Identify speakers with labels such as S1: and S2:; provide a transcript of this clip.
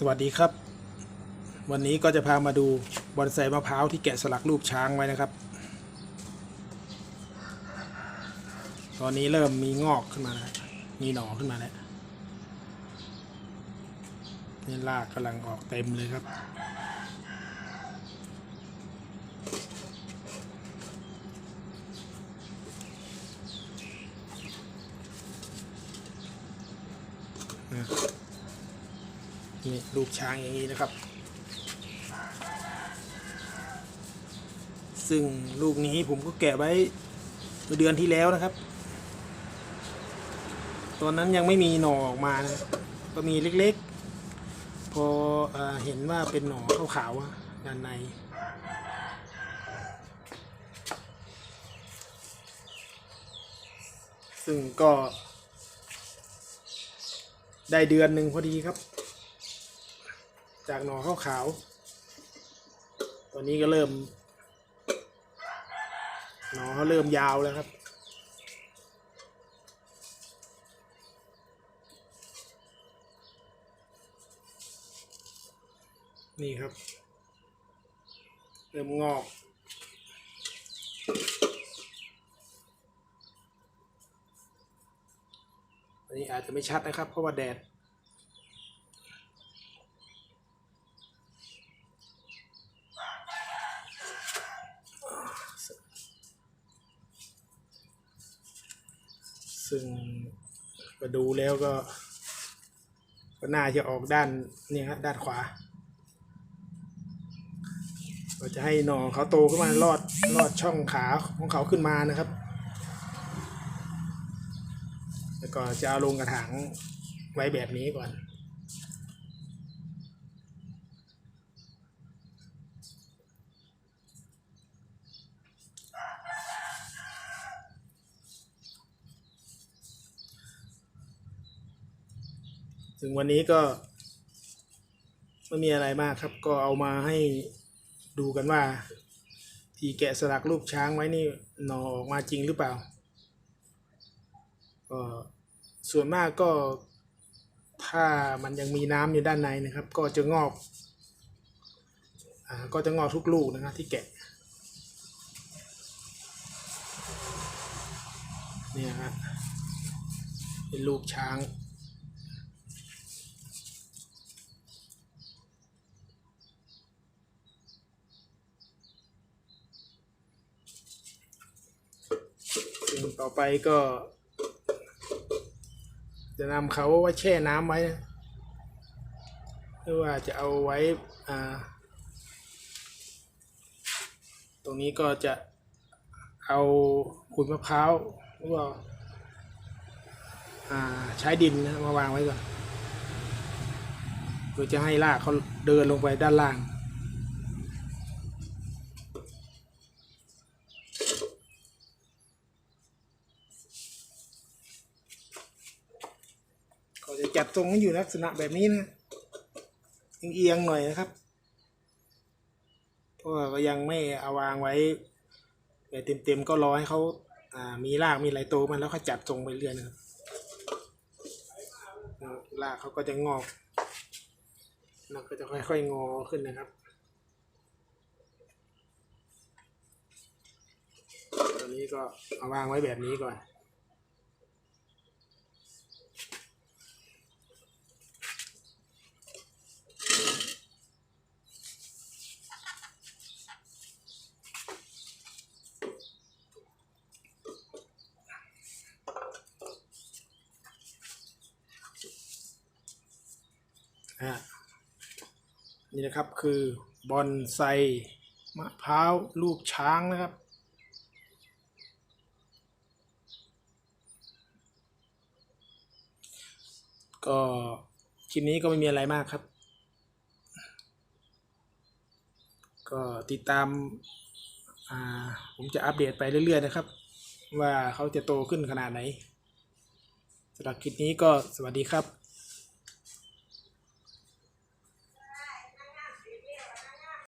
S1: สวัสดีครับ วันนี้ก็จะพามาดูบอนไซมะพร้าวที่แกะสลักรูปช้างไว้นะครับ ตอนนี้เริ่มมีงอกขึ้นมาแล้วมีหน่อขึ้นมาแล้วนี่รากกำลังออกเต็มเลยครับ นี่รูปช้างอย่างนี้นะครับ ซึ่งลูกนี้ผมก็แกะไว้เมื่อเดือนที่แล้วนะครับ ตอนนั้นยังไม่มีหน่อออกมานะก็มีเล็กๆ พอเอเห็นว่าเป็นหน่อขาวๆอะด้านในซึ่งก็ได้เดือนหนึ่งพอดีครับ จากหน่อข้าวขาวตอนนี้ก็เริ่ม หน่อเขาเริ่มยาวแล้วครับนี่ครับ เริ่มงอก อันนี้อาจจะไม่ชัดนะครับ เพราะว่าแดด ซึ่งมาดูแล้วก็ ก็น่าจะออกด้านนี่ฮะด้านขวาเราจะให้หนองเขาโตขึ้นมาลอดลอดช่องขาของเขาขึ้นมานะครับ แล้วก็จะเอาลงกระถางไว้แบบนี้ก่อน ถึงวันนี้ก็ไม่มีอะไรมากครับ ก็เอามาให้ดูกันว่า ที่แกะสลักรูปช้างไว้นี่หนอออกมาจริงหรือเปล่าก็ส่วนมากก็ถ้ามันยังมีน้ำอยู่ด้านในนะครับ ก็จะงอกอ่าก็จะงอกทุกลูกนะครับที่แกะเนี่ยฮะเป็นลูกช้าง สิ่งต่อไปก็ จะนำเขาไว้แช่น้ำไว้นะหรือว่าจะเอาไว้อ่าตรงนี้ก็จะเอาขุนมะพร้าวหรือว่าอ่าใช้ดินนะมาวางไว้ก่อนเพื่อจะให้รากเขาเดินลงไปด้านล่าง จะจัดทรงให้อยู่ลักษณะแบบนี้นะเอียงๆหน่อยนะครับ เพราะว่าก็ยังไม่เอาวางไว้แบบเต็มๆก็รอให้เขาามีรากมีอะไรโตมันแล้วเขาจัดทรงไปเรื่อยนะครับอ่ารากเขาก็จะงอกแล้วก็จะค่อยๆงอขึ้นนะครับตอนนี้ก็เอาวางไว้แบบนี้ก่อน อะนี่นะครับคือบอนไซมะพร้าวลูกช้างนะครับ ก็คลิปนี้ก็ไม่มีอะไรมากครับ ก็ติดตามาผมจะอัปเดตไปเรื่อยๆนะครับ ว่าเขาจะโตขึ้นขนาดไหนสำหรับคลิปนี้ก็สวัสดีครับ